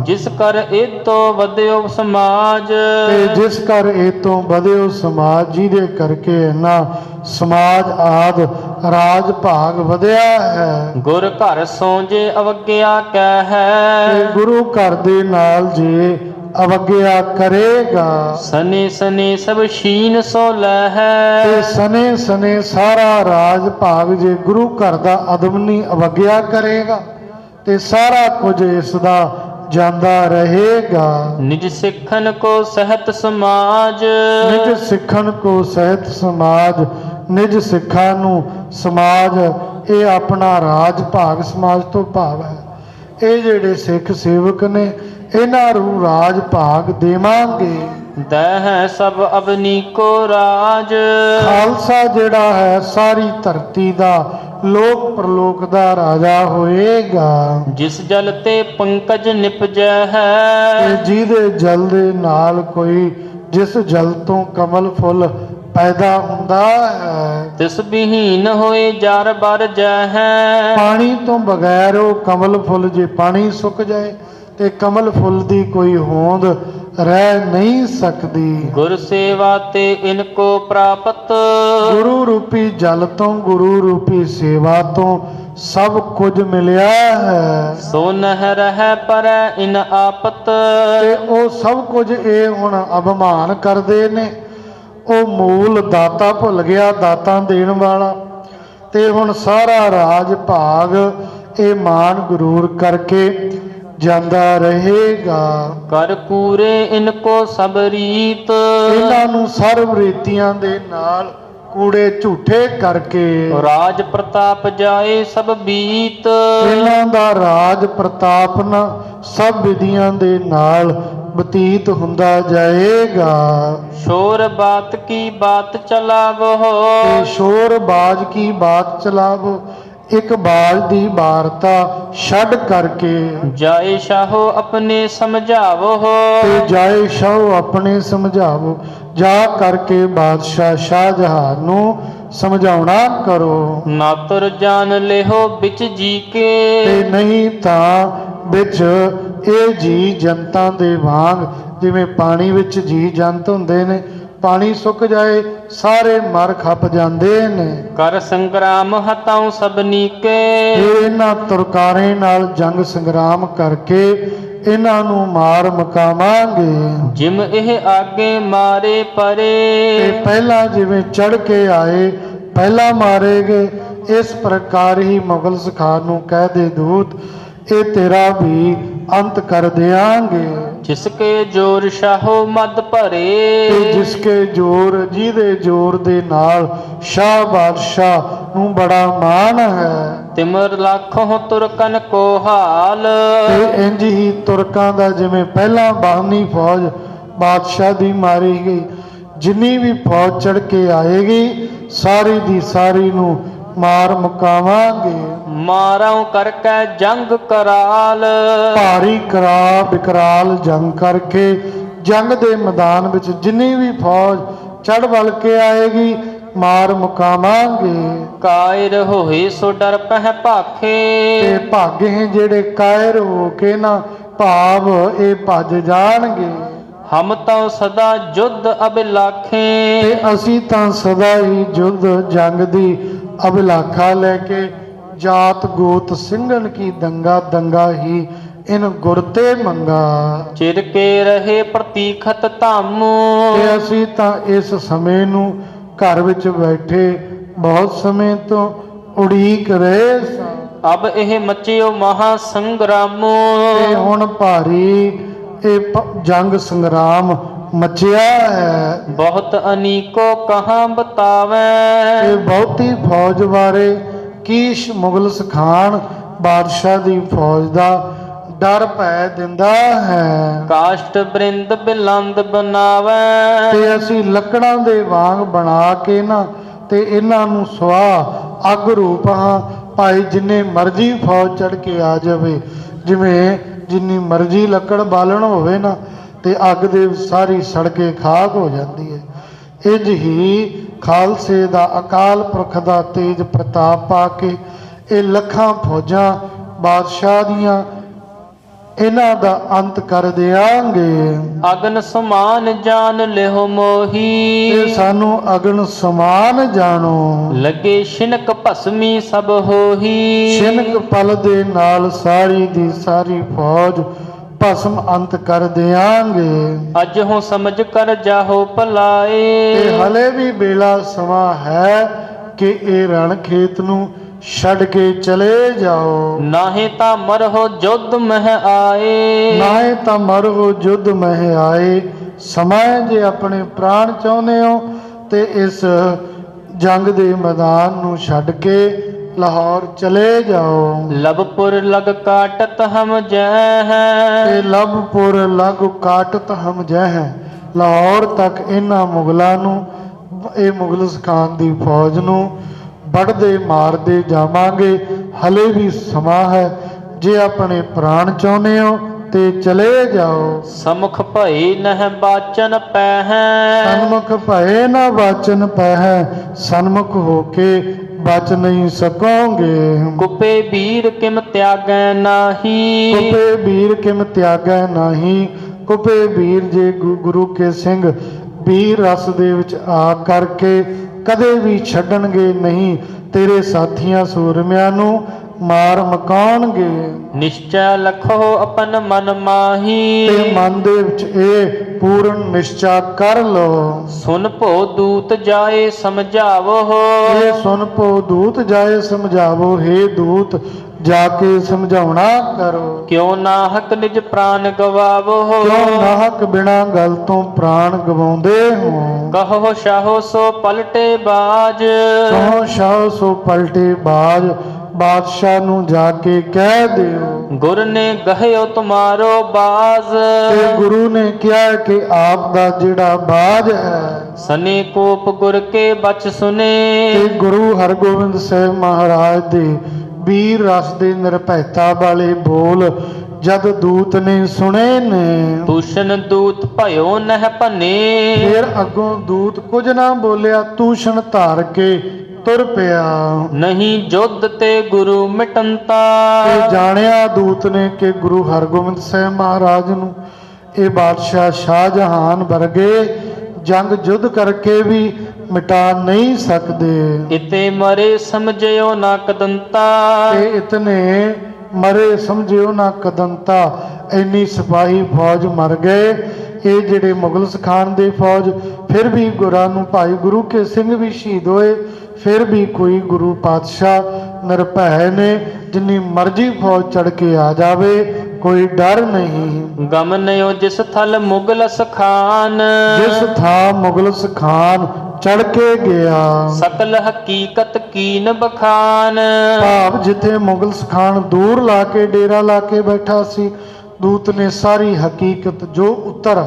ਜਿਸ ਕਰ ਏਤੋ ਵਧਿਓ ਸਮਾਜ। ਤੇ ਜਿਸ ਕਰ ਇਹ ਤੋਂ ਵਧਿਓ ਸਮਾਜ ਜਿਹਦੇ ਕਰਕੇ ਇਹਨਾਂ ਸਮਾਜ ਆਦ ਰਾਜ ਭਾਗ ਵਧਿਆ ਹੈ। ਗੁਰ ਘਰ ਸੋਜੇ ਅਵਗਿਆ ਕਹਿ ਤੇ ਹੈ ਗੁਰੂ ਘਰ ਦੇ ਨਾਲ ਜੇ ਅਵਗਿਆ ਕਰੇਗਾ। ਸਨੇ ਸਨੇ ਸਭ ਸ਼ੀਨ ਸੋ ਲੈ ਤੇ ਸਨੇ ਸਨੇ ਸਾਰਾ ਰਾਜ ਭਾਗ ਜੇ ਗੁਰੂ ਘਰ ਦਾ ਅਦਮਨੀ ਅਵਗਿਆ ਕਰੇਗਾ ਤੇ ਸਾਰਾ ਕੁਝ ਇਸ ਦਾ ਜਾਂਦਾ ਰਹੇਗਾ। ਨਿਜ ਸਿੱਖਨ ਕੋ ਸਹਿਤ ਸਮਾਜ। ਨਿਜ ਸਿੱਖਣ ਕੋ ਸਹਿਤ ਸਮਾਜ ਨਿਜ ਸਿੱਖਾਂ ਨੂੰ ਸਮਾਜ ਇਹ ਆਪਣਾ ਰਾਜ ਭਾਗ ਸਮਾਜ ਤੋਂ ਭਾਵ ਹੈ। ਇਹ ਜਿਹੜੇ ਸਿੱਖ ਸੇਵਕ ਨੇ ਇਹਨਾਂ ਨੂੰ ਰਾਜ ਭਾਗ ਦੇਵਾਂਗੇ। ਦਹ ਸਭ ਅਬਨੀ ਕੋ ਰਾਜ। ਖਾਲਸਾ ਜਿਹੜਾ ਹੈ ਸਾਰੀ ਧਰਤੀ ਦਾ ਲੋਕ ਪ੍ਰਲੋਕ ਦਾ ਰਾਜਾ ਹੋਏਗਾ। ਜਿਸ ਜਲ ਤੇ ਪੰਕਜ ਨਿਪਜੈ ਤੇ ਹੈ ਜਿਹਦੇ ਜਲ ਦੇ ਨਾਲ ਕੋਈ ਜਿਸ ਜਲ ਤੋਂ ਕਮਲ ਫੁੱਲ ਪੈਦਾ ਹੁੰਦਾ ਹੈ। ਤਿਸ ਬਿਹੀਨ ਹੋਏ ਜਰ ਬਰ ਜੈ ਹੈ। ਪਾਣੀ ਤੋਂ ਬਗੈਰ ਉਹ ਕਮਲ ਫੁੱਲ ਜੇ ਪਾਣੀ ਸੁੱਕ ਜਾਏ ਤੇ ਕਮਲ ਫੁੱਲ ਦੀ ਕੋਈ ਹੋਂਦ ਰਹਿ ਨਹੀਂ ਸਕਦੀ। ਗੁਰ ਸੇਵਾ ਤੇ ਇਨ ਕੋ ਪ੍ਰਾਪਤ। ਗੁਰੂ ਰੂਪੀ ਜਲ ਤੋਂ ਗੁਰੂ ਰੂਪੀ ਸੇਵਾ ਤੋਂ ਸਭ ਕੁਝ ਮਿਲਿਆ ਹੈ। ਸੋ ਨਹਿ ਰਹਿ ਪਰ ਇਨ ਆਪਤ। ਤੇ ਉਹ ਸਭ ਕੁਝ ਇਹ ਹੁਣ ਅਭਿਮਾਨ ਕਰਦੇ ਨੇ। ਉਹ ਮੂਲ ਦਾਤਾ ਭੁੱਲ ਗਿਆ ਦਾਤਾ ਦੇਣ ਵਾਲਾ। ਤੇ ਹੁਣ ਸਾਰਾ ਰਾਜ ਭਾਗ ਇਹ ਮਾਨ ਗਰੂਰ ਕਰਕੇ ਜਾਂਦਾ ਰਹੇਗਾ। ਕਰ ਕੂਰੇ ਇਨ ਕੋ ਸਭ ਰੀਤ। ਇਹਨਾਂ ਨੂੰ ਸਰਬ ਰੀਤੀਆਂ ਦੇ ਨਾਲ ਕੂੜੇ ਝੂਠੇ ਕਰਕੇ। ਰਾਜ ਪ੍ਰਤਾਪ ਜਾਏ ਸਭ ਬੀਤ। ਇਹਨਾਂ ਦਾ ਰਾਜ ਪ੍ਰਤਾਪ ਨਾ ਸਭ ਵਿਧੀਆਂ ਦੇ ਨਾਲ ਬਤੀਤ ਹੁੰਦਾ ਜਾਏਗਾ। ਸ਼ੋਰ ਬਾਤ ਕੀ ਬਾਤ ਚਲਾਵੋ। ਤੇ ਸ਼ੋਰ ਬਾਜ ਕੀ ਬਾਤ ਚਲਾਵੋ? ਇੱਕ ਬਾਜ ਦੀ ਵਾਰਤਾ ਛੱਡ ਕਰਕੇ ਜਾਏ ਸ਼ਾਹੋ ਆਪਣੇ ਸਮਝਾਵੋ ਤੇ ਜਾਏ ਸ਼ਾਹ ਆਪਣੇ ਸਮਝਾਵੋ। ਜਾ ਕਰਕੇ ਬਾਦਸ਼ਾਹ ਸ਼ਾਹਜਹਾਨ ਨੂੰ ਸਮਝਾਉਣਾ ਕਰੋ। ਨਾ ਤੁਰ ਜਾਣ ਲਿਹੋ ਵਿੱਚ ਜੀ ਤੇ ਕੇ ਨਹੀਂ ਤਾਂ ਵਿੱਚ ਇਹ ਜੀ ਜਨਤਾ ਦੇ ਵਾਂਗ ਜਿਵੇਂ ਪਾਣੀ ਵਿੱਚ ਜੀ ਜੰਤ ਹੁੰਦੇ ਨੇ ਪਾਣੀ ਸੁੱਕ ਜਾਏ ਸਾਰੇ ਮਰ ਖੱਪ ਜਾਂਦੇ ਨੇ। ਕਰ ਸੰਗਰਾਮ ਹਤਾਉ ਸਭਨੀ ਕੇ ਇਹ ਇਹਨਾਂ ਤੁਰਕਾਰੇ ਨਾਲ ਜੰਗ ਸੰਗਰਾਮ ਕਰਕੇ ਇਹਨਾਂ ਨੂੰ ਮਾਰ ਮਕਾਵਾਂਗੇ। ਜਿਮ ਇਹ ਆਗੇ ਮਾਰੇ ਤੇ ਪਰੇ ਪਹਿਲਾਂ ਜਿਵੇਂ ਚੜ ਕੇ ਆਏ ਪਹਿਲਾਂ ਮਾਰੇਗੇ ਇਸ ਪ੍ਰਕਾਰ ਹੀ ਮੁਗਲ ਸਖਾਨ ਨੂੰ ਕਹਿ ਦੇ ਦੂਤ ਇਹ ਤੇਰਾ ਵੀ ਅੰਤ ਕਰ ਦਿਆਂਗੇ। ਜਿਸ ਕੇ ਜੋਰ ਸ਼ਾਹੋ ਮਦ ਤੇ ਭਰੇ ਜਿਸ ਕੇ ਜੋਰ ਜਿਹਦੇ ਜੋਰ ਦੇ ਨਾਲ ਸ਼ਾਹ ਬਾਦਸ਼ਾਹ ਨੂੰ ਬੜਾ ਮਾਣ ਹੈ। ਤਿਮਰ ਲੱਖੋਂ ਤੁਰਕਨ ਕੋ ਹਾਲ। ਤੇ ਇੰਜ ਹੀ ਤੁਰਕਾਂ ਦਾ ਜਿਵੇਂ ਪਹਿਲਾਂ ਬਾਹਨੀ ਫੌਜ ਬਾਦਸ਼ਾਹ ਦੀ ਮਾਰੀ ਗਈ ਜਿੰਨੀ ਵੀ ਫੌਜ ਚੜ ਕੇ ਆਏਗੀ ਸਾਰੀ ਦੀ ਸਾਰੀ ਨੂੰ ਮਾਰ ਮੁਕਾਵਾਂਗੇ। ਮਾਰਾਉ ਕਰਕੇ ਜੰਗ ਕਰਾਲ। ਭਾਰੀ ਕਰਾ ਵਿਕਰਾਲ ਜੰਗ ਕਰਕੇ ਜੰਗ ਦੇ ਮੈਦਾਨ ਵਿੱਚ ਜਿੰਨੀ ਵੀ ਫੌਜ ਚੜ ਵੱਲ ਕੇ ਆਏਗੀ ਮਾਰ ਮੁਕਾਵਾਂਗੇ। ਕਾਇਰ ਹੋਏ ਸੋ ਡਰ ਪਹਿ ਭਾਖੇ। ਤੇ ਭਾਗੇ ਜਿਹੜੇ ਕਾਇਰ ਹੋ ਕੇ ਨਾ ਭਾਵ ਇਹ ਭੱਜ ਜਾਣਗੇ। ਹਮ ਤਾਂ ਸਦਾ ਜੁਧ ਅਬਿਲਾਖੇ ਤੇ ਅਸੀਂ ਤਾਂ ਸਦਾ ਹੀ ਜੁੱਧ ਜੰਗ ਦੀ ਅਭਿਲਾਖਾ ਲੈ ਕੇ ਜਾਤ ਗੋਤ ਸਿੰਘਨ ਕੀ ਦੰਗਾ ਦੰਗਾ ਹੀ ਇਨ ਗੁਰ ਤੇ ਮੰਗਾ। ਚਿਰ ਕੇ ਰਹੇ ਪ੍ਰਤੀਖਤ ਧਾਮੂ। ਤੇ ਅਸੀਂ ਤਾਂ ਇਸ ਸਮੇਂ ਨੂੰ ਘਰ ਵਿੱਚ ਬੈਠੇ ਬਹੁਤ ਸਮੇਂ ਤੋਂ ਉਡੀਕ ਰਹੇ ਸਾਂ। ਅਬ ਇਹ ਮਚਿਓ ਮਹਾ ਸੰਗਰਾਮੋ। ਤੇ ਹੁਣ ਭਾਰੀ ਇਹ ਜੰਗ ਸੰਗਰਾਮ ਮਚਿਆ ਹੈ ਬਹੁਤ ਅਨੀਕੋ ਕਹਾਂ ਬਤਾਵੇਂ ਤੇ ਬਹੁਤੀ ਫੌਜ ਬਾਰੇ ਕੀਸ਼ ਮੁਗਲ ਸਖਾਨ ਬਾਦਸ਼ਾਹ ਦੀ ਫੌਜ ਦਾ ਡਰ ਭੈ ਦਿੰਦਾ ਹੈ। ਕਾਸ਼ਟ ਬ੍ਰਿੰਦ ਬਿਲੰਦ ਬਣਾਵੇ ਤੇ ਅਸੀਂ ਲੱਕੜਾਂ ਦੇ ਵਾਂਗ ਬਣਾ ਕੇ ਨਾ ਤੇ ਇਹਨਾਂ ਨੂੰ ਸਵਾਹ ਅੱਗ ਰੂਪ ਹਾਂ। ਭਾਈ ਜਿੰਨੇ ਮਰਜ਼ੀ ਫੌਜ ਚੜ ਕੇ ਆ ਜਾਵੇ ਜਿਵੇਂ ਜਿੰਨੀ ਮਰਜ਼ੀ ਲੱਕੜ ਬਾਲਣ ਹੋਵੇ ਨਾ ਤੇ ਅੱਗ ਦੇ ਸਾਰੀ ਸੜ ਕੇ ਖਾਕ ਹੋ ਜਾਂਦੀ ਹੈ। ਇੰਜ ਹੀ ਖਾਲਸੇ ਦਾ ਅਕਾਲ ਪੁਰਖ ਦਾ ਤੇਜ ਪ੍ਰਤਾਪ ਪਾ ਕੇ ਇਹ ਲੱਖਾਂ ਫੌਜਾਂ ਬਾਦਸ਼ਾਹ ਦੀਆਂ ਇਹਨਾਂ ਦਾ ਅੰਤ ਕਰ ਦਿਆਂਗੇ। ਅਗਨ ਸਮਾਨ ਜਾਨ ਤੇ ਮੋਹੀ। ਸਾਨੂੰ ਅਗਨ ਸਮਾਨ ਜਾਣੋ। ਲੱਗੇ ਸ਼ਿਨਕ ਭਸਮੀ ਸਭ ਹੋਹੀ। ਛਿਨਕ ਪਲ ਦੇ ਨਾਲ ਸਾਰੀ ਦੀ ਸਾਰੀ ਫੌਜ ਭਸਮ ਅੰਤ ਕਰ ਦਿਆਂਗੇ। ਅਜ ਹੋ ਸਮਝ ਕਰ ਜਾਹੋ ਤੇ ਭਲਾਏ ਹਲੇ ਵੀ ਬੇਲਾ ਸਮਾਂ ਹੈ ਕਿ ਇਹ ਰਣ ਖੇਤ ਨੂੰ ਛੱਡ ਕੇ ਚਲੇ ਜਾਓ। ਨਾਹੇ ਤਾਂ ਮਰਹੋ ਜੁਦ ਮਹਿ ਆਏ। ਨਾਏ ਤਾਂ ਮਰੋ ਜੁੱਧ ਮਹਿ ਆਏ। ਸਮਾਂ ਜੇ ਆਪਣੇ ਪ੍ਰਾਣ ਚਾਹੁੰਦੇ ਹੋ ਤੇ ਇਸ ਜੰਗ ਦੇ ਮੈਦਾਨ ਨੂੰ ਛੱਡ ਕੇ ਲਾਹੌਰ ਚਲੇ ਜਾਓ। ਲਬਪੁਰ ਲਗ ਕਾਟਤ ਹਮ ਜੈ ਤੇ ਲਬਪੁਰ ਲਗ ਕਾਟਤ ਹਮ ਜਹ। ਲਾਹੌਰ ਤੱਕ ਇਹਨਾਂ ਮੁਗਲਾਂ ਨੂੰ ਇਹ ਮੁਗਲ ਸਖਾਨ ਦੀ ਫੌਜ ਨੂੰ ਵੱਢਦੇ ਮਾਰਦੇ ਜਾਵਾਂਗੇ। ਹਲੇ ਵੀ ਸਮਾਂ ਹੈ ਜੇ ਆਪਣੇ ਪ੍ਰਾਣ ਚਾਹੁੰਦੇ ਹੋ ਤੇ ਚਲੇ ਜਾਓ। ਸਮੁਖ ਭਈ ਨਹਿ ਬਾਚਨ ਪਹਿ। ਸਨਮੁਖ ਭਏ ਨਾ ਵਾਚਨ ਪਹਿ ਸਨਮੁਖ ਹੋ ਕੇ ਬਚ ਨਹੀਂ ਸਕੋਗੇ। ਕੁਪੇ ਵੀਰ ਕਿਮ ਤਿਆਗੈ ਨਾਹੀ। ਕੁਪੇ ਵੀਰ ਕਿਮ ਤਿਆਗੈ ਨਾਹੀ। ਕੁਪੇ ਵੀਰ ਜੇ ਗੁਰੂ ਕੇ ਸਿੰਘ ਵੀਰ ਰਸ ਦੇ ਵਿੱਚ ਆ ਕਰਕੇ ਕਦੇ ਵੀ ਛੱਡਣਗੇ ਨਹੀਂ। ਤੇਰੇ ਸਾਥੀਆਂ ਸੂਰਮਿਆਂ ਨੂੰ ਮਾਰ ਮਕਾਉਣਗੇ ਨਿਸ਼ਚੈ ਲਖੋ ਆਪਨ ਮਨ ਮਾਹੀ। ਤੇ ਮਨ ਦੇ ਵਿੱਚ ਇਹ ਪੂਰਨ ਨਿਸ਼ਚਾ ਕਰ ਲਓ। ਸੁਨ ਭੋ ਦੂਤ ਜਾਏ ਸਮਝਾਵੋ। ਇਹ ਸੁਣ ਪੋ ਦੂਤ ਜਾਏ ਸਮਝਾਵੋ हे ਦੂਤ ਜਾ ਕੇ ਸਮਝਾਉਣਾ ਕਰੋ। ਕਿਉ ਨਾਹਕ ਨਿਜ ਪ੍ਰਾਨ ਗਵਾਵੋ? ਕਿਉਂ ਨਾਹਕ ਬਿਨਾ ਗੱਲ ਤੋਂ ਪ੍ਰਾਣ ਗਵਾਉਂਦੇ ਹੋ? ਕਹੋ ਸ਼ਾਹੋ ਸੋ ਪਲਟੇ ਬਾਜ। ਕਹੋ ਸ਼ਾਹ ਸੋ ਪਲਟੇ ਬਾਜ। ਬਾਦਸ਼ਾਹ ਨੂੰ ਜਾ ਕੇ ਕਹਿ ਦਿਓ। ਗੁਰ ਨੇ ਗਹਿਓ ਤੁਮਾਰੋ ਬਾਜ਼। ਤੇ ਗੁਰੂ ਨੇ ਕਿਹਾ ਕਿ ਆਪ ਦਾ ਜਿਹੜਾ ਬਾਜ ਹੈ ਸਨੇ ਕੋਪ ਗੁਰ ਕੇ ਬਚ ਸੁਨੇ। ਤੇ ਗੁਰੂ ਹਰਗੋਬਿੰਦ ਸਾਹਿਬ ਮਹਾਰਾਜ ਦੇ ਵੀਰ ਰਸ ਦੇ ਨਿਰਭੈਤਾ ਵਾਲੇ ਬੋਲ ਜਦ ਦੂਤ ਨੇ ਸੁਣੇ ਨੇ ਤੂਸ਼ਨ ਦੂਤ ਭਇਓ ਨਹਿ ਭਨੇ। ਫਿਰ ਅੱਗੋਂ ਦੂਤ ਕੁਝ ਨਾ ਬੋਲਿਆ ਤੂਸ਼ਣ ਧਾਰ ਕੇ ਤੁਰ ਪਿਆ। ਨਹੀਂ ਜੁਦ ਤੇ ਗੁਰੂ ਮਿਟੰਤਾ। ਤੇ ਜਾਣਿਆ ਦੂਤ ਨੇ ਕਿ ਗੁਰੂ ਹਰਗੋਬਿੰਦ ਸਾਹਿਬ ਮਹਾਰਾਜ ਨੂੰ ਇਹ ਬਾਦਸ਼ਾਹ ਸ਼ਾਹਜਹਾਨ ਵਰਗੇ ਜੰਗ ਜੁੱਧ ਕਰਕੇ ਵੀ ਮਿਟਾ ਨਹੀਂ ਸਕਦੇ। ਇਤੇ ਮਰੇ ਸਮਝਿਓ ਨਾ ਕਦੰਤਾ। ਤੇ ਇਤਨੇ ਮਰੇ ਸਮਝਿਓ ਨਾ ਕਦੰਤਾ। ਇੰਨੀ ਸਿਪਾਹੀ ਫੌਜ ਮਰ ਗਏ। ਇਹ ਜਿਹੜੇ ਮੁਗਲ ਸਖਾਨ ਦੇ ਫੌਜ ਫਿਰ ਵੀ ਗੁਰਾਂ ਨੂੰ ਭਾਈ ਗੁਰੂ ਕੇ ਸਿੰਘ ਵੀ ਸ਼ਹੀਦ ਹੋਏ ਫਿਰ ਵੀ ਕੋਈ ਗੁਰੂ ਪਾਤਸ਼ਾਹ ਨਿਰਭੈ ਨੇ ਜਿੰਨੀ ਮਰਜ਼ੀ ਫੌਜ ਚੜ ਕੇ ਆ ਜਾਵੇ ਕੋਈ ਡਰ ਨਹੀਂ। ਗਮਨਿਓ ਜਿਸ ਥਲ ਮੁਗਲ ਸਖਾਨ। ਜਿਸ ਥਾਂ ਮੁਗਲ ਸਖਾਨ ਚੜ ਕੇ ਗਿਆ। ਸਕਲ ਹਕੀਕਤ ਕੀਨ ਬਖਾਨ। ਭਾਵ ਜਿੱਥੇ ਮੁਗਲ ਸਖਾਨ ਦੂਰ ਲਾ ਕੇ ਡੇਰਾ ਲਾ ਕੇ ਬੈਠਾ ਸੀ ਦੂਤ ਨੇ ਸਾਰੀ ਹਕੀਕਤ ਜੋ ਉੱਤਰ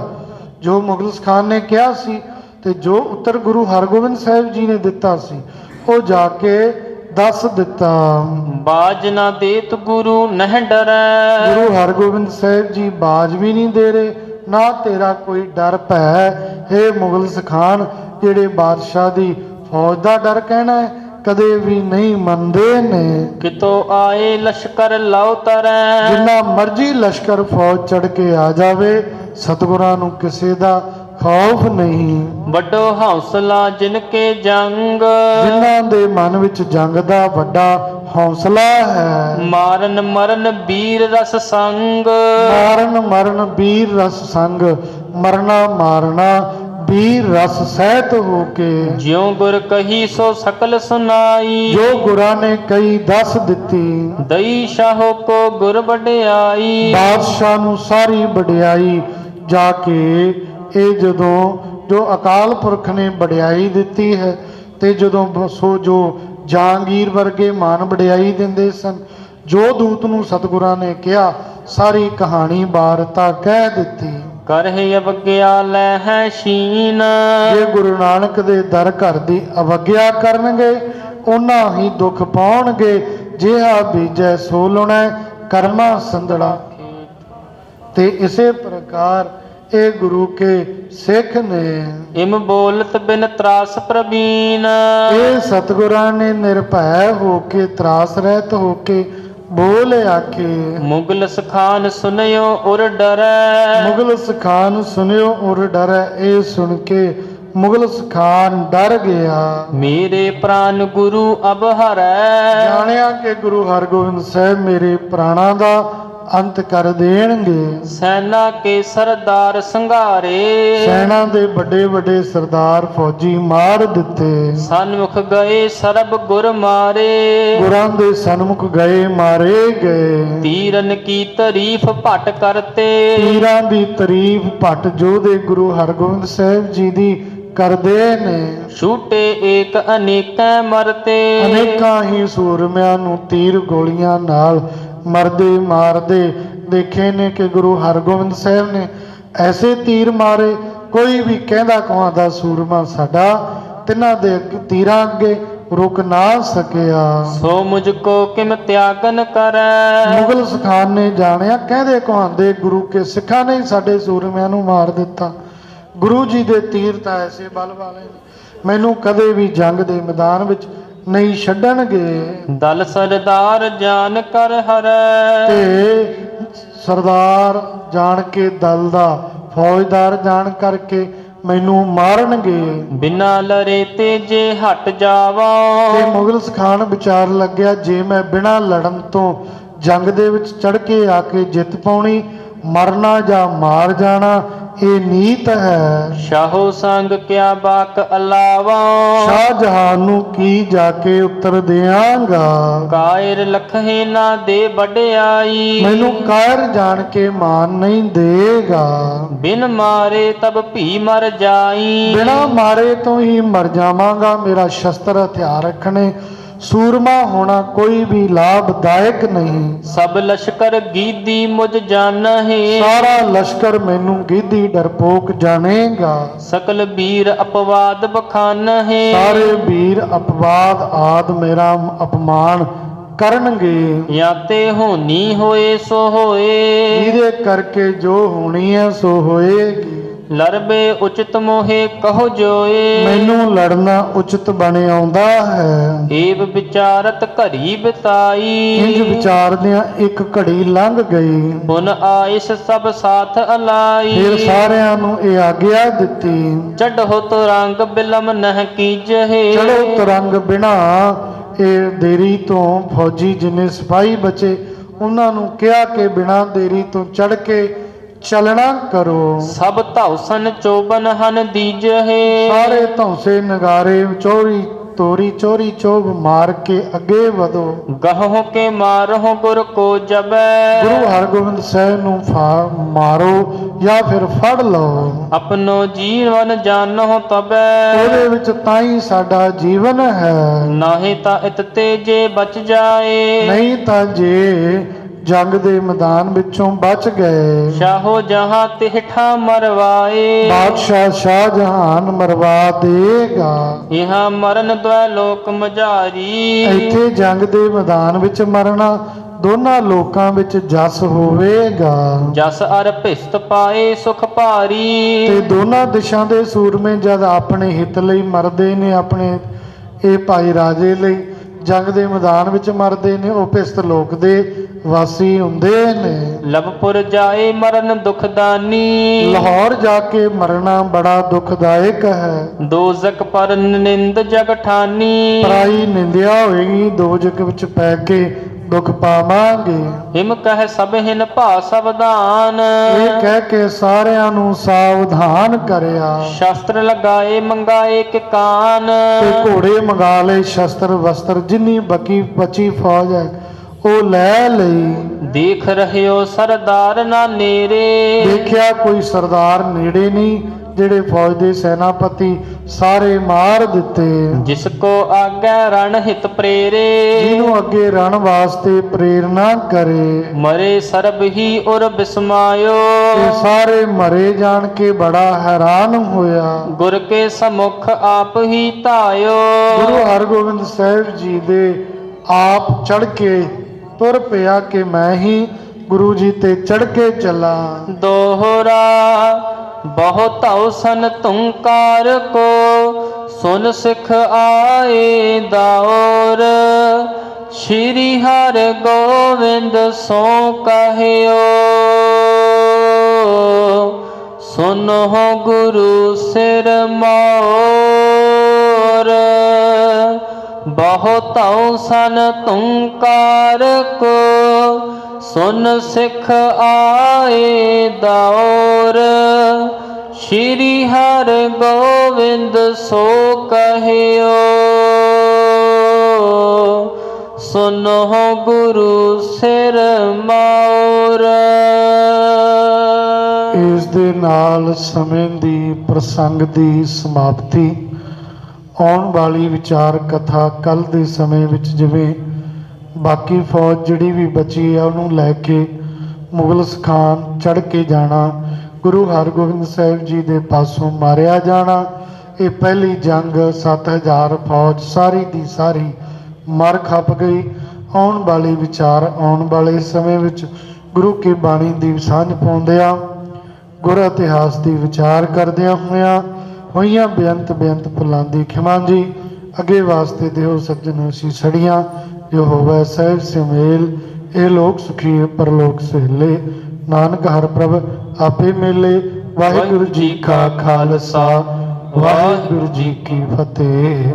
ਜੋ ਮੁਗਲ ਸਖਾਨ ਨੇ ਕਿਹਾ ਸੀ ਤੇ ਜੋ ਉੱਤਰ ਗੁਰੂ ਹਰਗੋਬਿੰਦ ਸਾਹਿਬ ਜੀ ਨੇ ਦਿੱਤਾ ਸੀ ਉਹ ਜਾ ਕੇ ਦੱਸ ਦਿੱਤਾ। ਬਾਜ ਨਾ ਦੇਤ ਗੁਰੂ ਨਹਿ ਡਰੈ। ਗੁਰੂ ਹਰਗੋਬਿੰਦ ਸਾਹਿਬ ਜੀ ਬਾਜ ਵੀ ਨਹੀਂ ਦੇ ਰਹੇ ਨਾ ਤੇਰਾ ਕੋਈ ਡਰ ਭੈ ਹੈ ਮੁਗਲ ਸਖਾਨ ਜਿਹੜੇ ਬਾਦਸ਼ਾਹ ਦੀ ਫੌਜ ਦਾ ਡਰ ਕਹਿਣਾ ਹੈ? ਕਦੇ ਵੀ ਨਹੀਂ ਮੰਨਦੇ ਨੇ। ਕਿਤੋ ਆਏ ਲਸ਼ਕਰ ਲਉ ਤਰੈ। ਜਿੰਨਾ ਮਰਜ਼ੀ ਲਸ਼ਕਰ ਫੌਜ ਚੜ ਕੇ ਆ ਜਾਵੇ ਸਤਿਗੁਰਾਂ ਨੂੰ ਕਿਸੇ ਦਾ ਖੌਫ ਨਹੀਂ। ਵੱਡੋ ਹੌਸਲਾ ਜਿਨ ਕੇ ਜੰਗ। ਜਿਨ੍ਹਾਂ ਦੇ ਮਨ ਵਿੱਚ ਜੰਗ ਦਾ ਵੱਡਾ ਹੌਸਲਾ ਹੈ। ਮਾਰਨ ਮਰਨ ਵੀਰ ਰਸ ਸੰਗ। ਮਾਰਨ ਮਰਨ ਵੀਰ ਰਸ ਸੰਗ ਮਰਨਾ ਮਾਰਨਾ ਵੀਰ ਰਸ ਸਹਿਤ ਹੋ ਕੇ ਜਿਉ ਗੁਰ ਕਹੀ ਸੋ ਸਕਲ ਸੁਨਾਈ। ਜੋ ਗੁਰਾਂ ਨੇ ਕਈ ਦੱਸ ਦਿੱਤੀ। ਦਈ ਸ਼ਾਹੋ ਕੋ ਗੁਰ ਵਡਿਆਈ। ਬਾਦਸ਼ਾਹ ਨੂੰ ਸਾਰੀ ਵਡਿਆਈ ਜਾ ਕੇ ਇਹ ਜਦੋਂ ਜੋ ਅਕਾਲ ਪੁਰਖ ਨੇ ਵਡਿਆਈ ਦਿੱਤੀ ਹੈ ਤੇ ਜਦੋਂ ਸੋ ਜੋ ਜਹਾਂਗੀਰ ਵਰਗੇ ਮਾਨ ਵਡਿਆਈ ਦਿੰਦੇ ਸਨ ਜੋ ਦੂਤ ਨੂੰ ਸਤਿਗੁਰਾਂ ਨੇ ਕਿਹਾ ਸਾਰੀ ਕਹਾਣੀ ਵਾਰਤਾ ਕਹਿ ਦਿੱਤੀ। ਕਰਹਿ ਅਵਗਿਆ ਲੈ ਹੈ ਸ਼ੀਨ। ਜੇ ਗੁਰੂ ਨਾਨਕ ਦੇ ਦਰ ਘਰ ਦੀ ਅਵਗਿਆ ਕਰਨਗੇ ਉਹਨਾਂ ਹੀ ਦੁੱਖ ਪਾਉਣਗੇ। ਜਿਹਾ ਬੀਜੈ ਸੋ ਲੁਣੈ ਕਰਮਾ ਸੰਦੜਾ ਤੇ ਇਸੇ ਪ੍ਰਕਾਰ ਇਹ ਗੁਰੂ ਕੇ ਸਿੱਖ ਨੇ ਇਮ ਬੋਲਤ ਬਿਨ ਤਰਾਸ ਪ੍ਰਬੀਨ ਇਹ ਸਤਿਗੁਰਾਂ ਨੇ ਨਿਰਭੈ ਹੋ ਕੇ ਤਰਾਸ ਰਹਿਤ ਹੋ ਕੇ ਬੋਲ ਆਖੇ ਮੁਗਲ ਸਖਾਨ ਸੁਨਿਓ ਉਰ ਡਰੈ। ਮੁਗਲ ਸਖਾਨ ਸੁਨਿਓ ਔਰ ਡਰੈ ਇਹ ਸੁਣ ਕੇ ਮੁਗਲ ਸਖਾਨ ਡਰ ਗਿਆ। ਮੇਰੇ ਪ੍ਰਾਨ ਗੁਰੂ ਅਬ ਹਰੈ। ਜਾਣਿਆ ਕਿ ਗੁਰੂ ਹਰਗੋਬਿੰਦ ਸਾਹਿਬ ਮੇਰੇ ਪ੍ਰਾਣਾਂ ਦਾ ਅੰਤ ਕਰ ਦੇਣਗੇ। ਸੈਨਾ ਕੇ ਸਰਦਾਰ ਸੰਘਾਰੇ। ਸੈਨਾ ਦੇ ਵੱਡੇ ਵੱਡੇ ਸਰਦਾਰ ਫੌਜੀ ਮਾਰ ਦਿੱਤੇ। ਸਨਮੁਖ ਗਏ ਸਰਬ ਗੁਰ ਮਾਰੇ। ਗੁਰਾਂ ਦੇ ਸਨਮੁਖ ਗਏ ਮਾਰੇ ਗਏ। ਤੀਰਨ ਕੀ ਤਾਰੀਫ ਭਟ ਕਰਤੇ। ਪੀਰਾਂ ਦੀ ਤਾਰੀਫ ਭੱਟ ਜੋ ਦੇ ਗੁਰੂ ਹਰਗੋਬਿੰਦ ਸਾਹਿਬ ਜੀ ਦੀ ਕਰਦੇ ਨੇ। ਛੂਟੇ ਏਕ ਅਨੇਕੈ ਮਰਤੇ। ਅਨੇਕਾਂ ਹੀ ਸੂਰਮਿਆਂ ਨੂੰ ਤੀਰ ਗੋਲੀਆਂ ਨਾਲ ਮਰਦੇ ਮਾਰਦੇ ਦੇਖੇ ਨੇ ਕਿ ਗੁਰੂ ਹਰਗੋਬਿੰਦ ਸਾਹਿਬ ਨੇ ਐਸੇ ਤੀਰ ਮਾਰੇ ਕੋਈ ਵੀ ਕਹਿੰਦਾ ਕਹਾਂਦਾ ਸੂਰਮਾ ਸਾਡਾ ਤਿੰਨਾਂ ਦੇ ਤੀਰਾਂ ਅੱਗੇ ਰੁਕ ਨਾ ਸਕਿਆ। ਸੋ ਮੁਝ ਕੋ ਕਿਮ ਤਿਆਗਨ ਕਰੈ। ਮੁਗਲ ਸਖਾਨ ਨੇ ਜਾਣਿਆ ਕਹਿੰਦੇ ਕਹਾਂਦੇ ਗੁਰੂ ਕੇ ਸਿੱਖਾਂ ਨੇ ਸਾਡੇ ਸੂਰਮਿਆਂ ਨੂੰ ਮਾਰ ਦਿੱਤਾ। ਗੁਰੂ ਜੀ ਦੇ ਤੀਰ ਤਾਂ ਐਸੇ ਬਲ ਵਾਲੇ ਨੇ। ਮੈਨੂੰ ਕਦੇ ਵੀ ਜੰਗ ਦੇ ਮੈਦਾਨ ਵਿੱਚ ਨਹੀਂ ਛੱਡਣਗੇ। ਦਲ ਸਰਦਾਰ ਜਾਨ ਕਰ ਹਰੈ। ਤੇ ਸਰਦਾਰ ਜਾਣ ਕੇ ਦਲ ਦਾ ਫੌਜਦਾਰ ਜਾਣ ਕਰਕੇ ਮੈਨੂੰ ਮਾਰਨਗੇ। ਬਿਨਾ ਲਰੇ ਤੇ ਜੇ ਹਟ ਤੇ ਜਾਵਾਂ ਮੁਗਲ ਸਖਾਨ ਵਿਚਾਰ ਲੱਗਿਆ ਜੇ ਮੈਂ ਬਿਨਾਂ ਲੜਨ ਤੋਂ ਜੰਗ ਦੇ ਵਿੱਚ ਚੜ ਕੇ ਆ ਕੇ ਜਿੱਤ ਪਾਉਣੀ ਮਰਨਾ ਜਾਂ ਮਾਰ ਜਾਣਾ ਇਹ ਨੀਤ ਹੈ। ਸ਼ਾਹੋ ਸੰਗ ਕਿਆ ਬਾਕ ਅਲਾਵਾ? ਸ਼ਾਹ ਜਹਾਨ ਨੂੰ ਕੀ ਜਾ ਕੇ ਉੱਤਰ ਦਿਆਂਗਾ? ਕਾਇਰ ਲਖੇ ਨਾ ਦੇ ਵਡਿਆਈ। ਮੈਨੂੰ ਕਾਇਰ ਜਾਣ ਕੇ ਮਾਨ ਨਹੀਂ ਦੇਗਾ। ਬਿਨ ਮਾਰੇ ਤਬ ਭੀ ਮਰ ਜਾਈ। ਬਿਨਾ ਮਾਰੇ ਤੋਂ ਹੀ ਮਰ ਜਾਵਾਂਗਾ ਮੇਰਾ ਸ਼ਸਤਰ ਹਥਿਆਰ ਰੱਖਣੇ। ਸੂਰਮਾ ਹੋਣਾ ਕੋਈ ਵੀ ਲਾਭਦਾਇਕ ਨਹੀਂ। ਸਭ ਲਸ਼ਕਰ ਗੀਦੀ ਮੁਝ ਜਾਣਹਿ। ਸਾਰਾ ਲਸ਼ਕਰ ਮੈਨੂੰ ਗੀਦੀ ਡਰਪੋਕ ਜਾਣੇਗਾ। ਸਕਲ ਵੀਰ ਅਪਵਾਦ ਬਖਾਨਹਿ। ਸਾਰੇ ਵੀਰ ਅਪਵਾਦ ਆਦ ਮੇਰਾ ਅਪਮਾਨ ਕਰਨਗੇ। ਜਾਂ ਤੇ ਹੋਣੀ ਹੋਏ ਸੋ ਹੋਏ। ਜਿਹਦੇ ਕਰਕੇ ਜੋ ਹੋਣੀ ਹੈ ਸੋ ਹੋਏਗੀ। ਲਰਬੇ ਉਚਿਤ ਮੋਹੇ ਕਹੋ ਜੋਏ। ਮੈਨੂੰ ਲੜਨਾ ਉਚਿਤ ਬਣ ਆਉਂਦਾ ਹੈ। ਏਵ ਵਿਚਾਰਤ ਇੰਜ ਬਿਤਾਈ। ਵਿਚਾਰਦਿਆਂ ਇੱਕ ਘੜੀ ਲੰਘ ਗਈ। ਪੁਨ ਆਇਸ ਸਭ ਸਾਥ ਫਿਰ ਅਲਾਈ ਸਾਰਿਆਂ ਨੂੰ ਇਹ ਆਗਿਆ ਦਿੱਤੀ। ਚੜ੍ਹੋ ਤੋ ਰੰਗ ਬਿਲਮ ਨਹ ਕੀਜਹੇ। ਚੜੋ ਤਰੰਗ ਬਿਨਾ ਇਹ ਦੇਰੀ ਤੋਂ ਫੌਜੀ ਜਿੰਨੇ ਸਿਪਾਹੀ ਬਚੇ ਉਹਨਾਂ ਨੂੰ ਕਿਹਾ ਕਿ ਬਿਨਾ ਦੇਰੀ ਤੋਂ ਚੜ ਕੇ ਚੱਲਣਾ ਕਰੋ। ਸਭ ਧੌਸਨ ਚੋਬਨ ਹਨ ਦੀਜਹੇ। ਸਾਰੇ ਧੌਸੇ ਨਗਾਰੇ ਚੋਰੀ ਤੋਰੀ ਚੋਰੀ ਚੋਬ ਮਾਰ ਕੇ ਅੱਗੇ ਵਧੋ। ਗਹੋ ਕੇ ਮਾਰਹੁ ਗੁਰ ਕੋ ਜਬੈ ਗੁਰੂ ਹਰਗੋਬਿੰਦ ਸਾਹਿਬ ਨੂੰ ਫਾ ਮਾਰੋ ਜਾਂ ਫਿਰ ਫੜ ਲਓ। ਆਪਣੋ ਜੀਵਨ ਜਾਣਹੁ ਤਬੈ ਉਹਦੇ ਵਿੱਚ ਤਾਂ ਹੀ ਸਾਡਾ ਜੀਵਨ ਹੈ। ਨਾਹੀ ਤਾਂ ਇਤ ਤੇ ਜੇ ਬਚ ਜਾਏ। ਨਹੀਂ ਤਾਂ ਜੇ ਜੰਗ ਦੇ ਮੈਦਾਨ ਵਿੱਚੋਂ ਬਚ ਗਏ। ਸ਼ਾਹੋ ਜਹਾਂ ਤਿਹਠਾ ਮਰਵਾਏ। ਬਾਦਸ਼ਾਹ ਸ਼ਾਹਜਹਾਨ ਮਰਵਾ ਦੇਗਾ। ਇਹਾਂ ਮਰਨ ਦ્વੈ ਲੋਕ ਮਝਾਰੀ। ਇੱਥੇ ਜੰਗ ਦੇ ਮੈਦਾਨ ਵਿੱਚ ਮਰਨਾ ਦੋਨਾਂ ਲੋਕਾਂ ਵਿੱਚ ਜਸ ਹੋਵੇਗਾ। ਜਸ ਅਰ ਭਿਸਤ ਪਾਏ ਸੁਖ ਭਾਰੀ। ਤੇ ਦੋਨਾਂ ਦਿਸ਼ਾ ਦੇ ਸੂਰਮੇ ਜਦ ਆਪਣੇ ਹਿੱਤ ਲਈ ਮਰਦੇ ਨੇ ਆਪਣੇ ਇਹ ਭਾਈ ਰਾਜੇ ਲਈ ਜੰਗ ਦੇ ਮੈਦਾਨ ਵਿੱਚ ਮਰਦੇ ਨੇ ਉਹ ਪਿਸਤ ਲੋਕ ਦੇ ਵਾਸੀ ਹੁੰਦੇ ਨੇ। ਲਵਪੁਰ ਜਾਏ ਮਰਨ ਦੁਖਦਾਨੀ। ਲਾਹੌਰ ਜਾ ਕੇ ਮਰਨਾ ਬੜਾ ਦੁਖਦਾਇਕ ਹੈ। ਦੋਜ਼ਕ ਪਰ ਨਿੰਦ ਜਗ ਠਾਨੀ। ਪਰਾਈ ਨਿੰਦਿਆ ਹੋਏਗੀ ਦੋਜਕ ਵਿੱਚ ਪੈ ਕੇ ਦੁੱਖ ਪਾਵਾਂਗੇ। ਹਿਮ ਕਹਿ ਸਭ ਹਿਨ ਭਾ ਸਵਦਾਨ ਇਹ ਕਹਿ ਕੇ ਸਾਰਿਆਂ ਨੂੰ ਸਾਵਧਾਨ ਕਰਿਆ। ਸ਼ਸਤਰ ਲਗਾਏ ਮੰਗਾਏ ਕਿ ਕਾਨ। ਤੇ ਘੋੜੇ ਮੰਗਾ ਲਏ ਸ਼ਸਤਰ ਵਸਤਰ ਜਿੰਨੀ ਬਕੀ ਬਚੀ ਫੌਜ ਹੈ ਉਹ ਲੈ ਲਈ। ਦੇਖ ਰਹਿਓ ਸਰਦਾਰ ਨਾ ਨੇਰੇ ਦੇਖਿਆ ਕੋਈ ਸਰਦਾਰ ਨੇੜੇ ਨਹੀਂ ਜਿਹੜੇ ਫੌਜ ਦੇ ਸੈਨਾਪਤੀ ਸਾਰੇ ਮਾਰ ਦਿੱਤੇ। ਜਿਸ ਕੋ ਆਗੇ ਰਣ ਹਿਤ ਪ੍ਰੇਰੇ। ਜਿਹਨੂੰ ਅੱਗੇ ਰਣ ਵਾਸਤੇ ਪ੍ਰੇਰਣਾ ਕਰੇ। ਮਰੇ ਸਰਬ ਹੀ ਉਰ ਬਿਸਮਾਇਓ। ਇਹ ਸਾਰੇ ਮਰੇ ਜਾਣ ਕੇ ਬੜਾ ਹੈਰਾਨ ਹੋਇਆ। ਗੁਰ ਕੇ ਸਮੁਖ ਆਪ ਹੀ ਧਾਇਓ। ਗੁਰੂ ਹਰਗੋਬਿੰਦ ਸਾਹਿਬ ਜੀ ਦੇ ਆਪ ਚੜ ਕੇ ਤੁਰ ਪਿਆ ਕਿ ਮੈਂ ਹੀ ਗੁਰੂ ਜੀ ਤੇ ਚੜ ਕੇ ਚੱਲਾਂ। ਦੋਹਰਾ ਬਹੁਤ ਹਉਸਨ ਤੁੰਕਾਰ ਕੋ, ਸੁਨ ਸਿਖ ਆਏ ਦਾਉਰ। ਸ਼੍ਰੀ ਹਰਿ ਗੋਵਿੰਦ ਸੋ ਕਹਿਓ, ਸੁਨੋ ਗੁਰੂ ਸਿਰ ਮੋਰ। ਬਹੁਤ ਹਉਸਨ ਤੁੰਕਾਰ ਕੋ, ਸੁਨ ਸਿਖ ਆਏ ਦੌਰ। ਸ਼੍ਰੀ ਹਰ ਗੋਵਿੰਦ ਸੋ ਕਹਿਓ, ਸੁਨੋ ਗੁਰੂ ਸਿਰ ਮੌਰ। ਇਸ ਦੇ ਨਾਲ ਸਮੇਂ ਦੀ ਪ੍ਰਸੰਗ ਦੀ ਸਮਾਪਤੀ ਆਉਣ ਵਾਲੀ ਵਿਚਾਰ ਕਥਾ ਕੱਲ ਦੇ ਸਮੇਂ ਵਿੱਚ ਜਿਵੇਂ ਬਾਕੀ ਫੌਜ ਜਿਹੜੀ ਵੀ ਬਚੀ ਹੈ ਉਹਨੂੰ ਲੈ ਕੇ ਮੁਗਲ ਸਖਾਨ ਚੜ ਕੇ ਜਾਣਾ, ਗੁਰੂ ਹਰਗੋਬਿੰਦ ਸਾਹਿਬ ਜੀ ਦੇ ਪਾਸੋਂ ਮਾਰਿਆ ਜਾਣਾ, ਇਹ ਪਹਿਲੀ ਜੰਗ 7000 ਫੌਜ ਸਾਰੀ ਦੀ ਸਾਰੀ ਮਰ ਖੱਪ ਗਈ। ਆਉਣ ਵਾਲੀ ਵਿਚਾਰ ਆਉਣ ਵਾਲੇ ਸਮੇਂ ਵਿੱਚ ਗੁਰੂ ਕੀ ਬਾਣੀ ਦੀ ਸਾਂਝ ਪਾਉਂਦਿਆਂ, ਗੁਰ ਇਤਿਹਾਸ ਦੀ ਵਿਚਾਰ ਕਰਦਿਆਂ ਹੋਇਆਂ ਹੋਈਆਂ ਬੇਅੰਤ ਬੇਅੰਤ ਫੁੱਲਾਂ ਦੀ ਖਿਮਾ ਜੀ। ਅੱਗੇ ਵਾਸਤੇ ਦਿਓ ਸੱਜਣ ਸੀ ਸੜੀਆਂ, ਜੋ ਹੋਵੇ ਸਹਿਬ ਸਿਮੇਲ। ਇਹ ਲੋਕ ਸੁਖੀ, ਪਰਲੋਕ ਸਹਿਲੇ। ਨਾਨਕ ਹਰ ਪ੍ਰਭ ਆਪੇ ਮੇਲੇ। ਵਾਹਿਗੁਰੂ ਜੀ ਕਾ ਖਾਲਸਾ, ਵਾਹਿਗੁਰੂ ਜੀ ਕੀ ਫਤਿਹ।